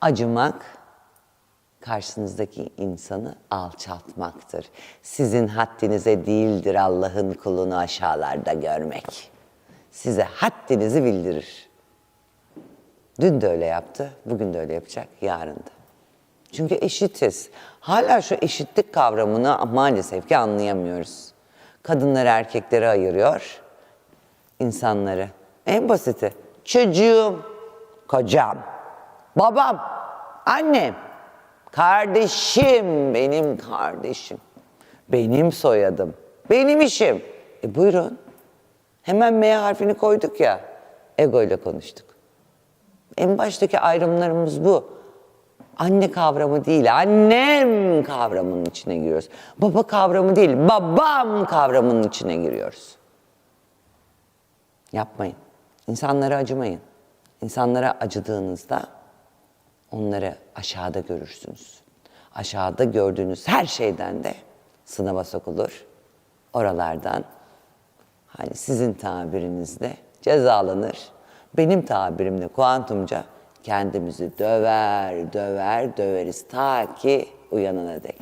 Acımak karşınızdaki insanı alçaltmaktır. Sizin haddinize değildir Allah'ın kulunu aşağılarda görmek. Size haddinizi bildirir. Dün de öyle yaptı, bugün de öyle yapacak, yarın da. Çünkü eşitiz. Hala şu eşitlik kavramını maalesef ki anlayamıyoruz. Kadınları erkeklere ayırıyor, insanları. En basiti çocuğum, kocam, babam, annem, kardeşim, benim kardeşim, benim soyadım, benim işim. E buyurun. Hemen M harfini koyduk ya, ego ile konuştuk. En baştaki ayrımlarımız bu. Anne kavramı değil, annem kavramının içine giriyoruz. Baba kavramı değil, babam kavramının içine giriyoruz. Yapmayın. İnsanlara acımayın. İnsanlara acıdığınızda onları aşağıda görürsünüz. Aşağıda gördüğünüz her şeyden de sınava sokulur. Oralardan hani sizin tabirinizle cezalanır. Benim tabirimle kuantumca kendimizi döver, döver, döveriz ta ki uyanana dek.